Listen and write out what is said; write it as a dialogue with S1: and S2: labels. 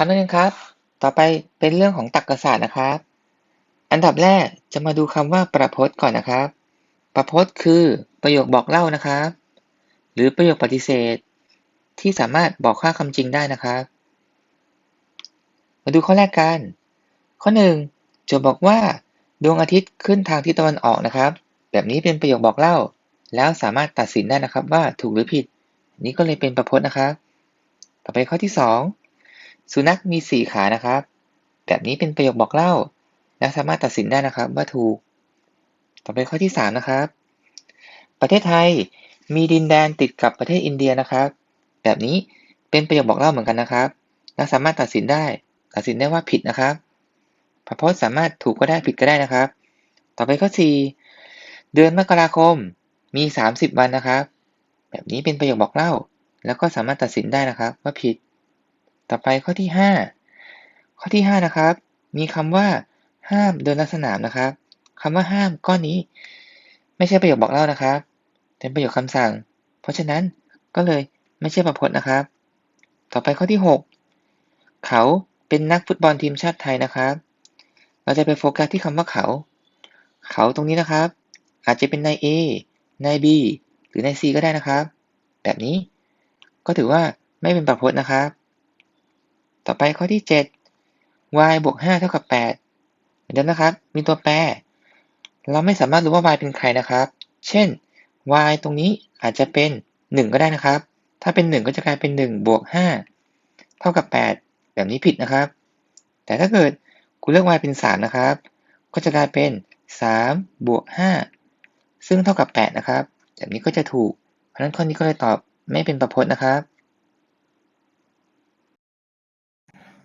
S1: ครับนักเรียนครับ ต่อไปเป็นเรื่องของตรรกศาสตร์นะครับ อันดับแรกจะมาดูคำว่าประพจน์ก่อนนะครับ ประพจน์คือประโยคบอกเล่านะครับ หรือประโยคปฏิเสธ ที่สามารถบอกค่าคำจริงได้นะครับ มาดูข้อแรกกัน ข้อหนึ่งโจทย์บอกว่า ดวงอาทิตย์ขึ้นทางทิศตะวันออกนะครับ แบบนี้เป็นประโยคบอกเล่า แล้วสามารถตัดสินได้นะครับว่าถูกหรือผิด นี้ก็เลยเป็นประพจน์นะครับ ต่อไปข้อที่สอง สุนัขมีสี่ขานะครับ แบบนี้เป็นประโยคบอกเล่า และสามารถตัดสินได้นะครับว่าถูก ต่อไปข้อที่สามนะครับ ประเทศไทยมีดินแดนติดกับประเทศอินเดียนะครับ แบบนี้เป็นประโยคบอกเล่าเหมือนกันนะครับ และสามารถตัดสินได้ ตัดสินได้ว่าผิดนะครับพระพจน์สามารถถูกก็ได้ผิดก็ได้นะครับ ต่อไปข้อสี่เดือนมกราคมมีสามสิบวันนะครับ แบบนี้เป็นประโยคบอกเล่า แล้วก็สามารถตัดสินได้นะครับว่าผิด ต่อไปข้อที่ห้าข้อที่ห้านะครับ มีคำว่าห้ามเดินลัดสนามนะครับคำว่าห้ามก้อนนี้ ไม่ใช่ประโยคบอกเล่านะครับ เป็นประโยคคำสั่ง เพราะฉะนั้นก็เลยไม่ใช่ประพจน์นะครับ ต่อไปข้อที่หกเขาเป็นนักฟุตบอลทีมชาติไทยนะครับ เราจะไปโฟกัสที่คำว่าเขา เขาตรงนี้นะครับ อาจจะเป็นนาย A นาย B หรือนาย C ก็ได้นะครับ แบบนี้ก็ถือว่าไม่เป็นประพจน์นะครับ ต่อไปข้อที่ 7 y บวก5เท่ากับ 8 เหมือนเดิมนะครับ มีตัวแปร เราไม่สามารถรู้ว่า y เป็นใครนะครับ เช่น y ตรงนี้อาจจะเป็น 1 ก็ได้นะครับ ถ้าเป็น 1 ก็จะกลายเป็น1บวก5เท่ากับ 8 แบบนี้ผิดนะครับ แต่ถ้าเกิดคุณเลือก y เป็น 3 นะครับ ก็จะกลายเป็น3บวก5ซึ่งเท่ากับ 8 นะครับ แบบนี้ก็จะถูก เพราะฉะนั้นข้อนี้ก็เลยตอบไม่เป็นประพจน์นะครับ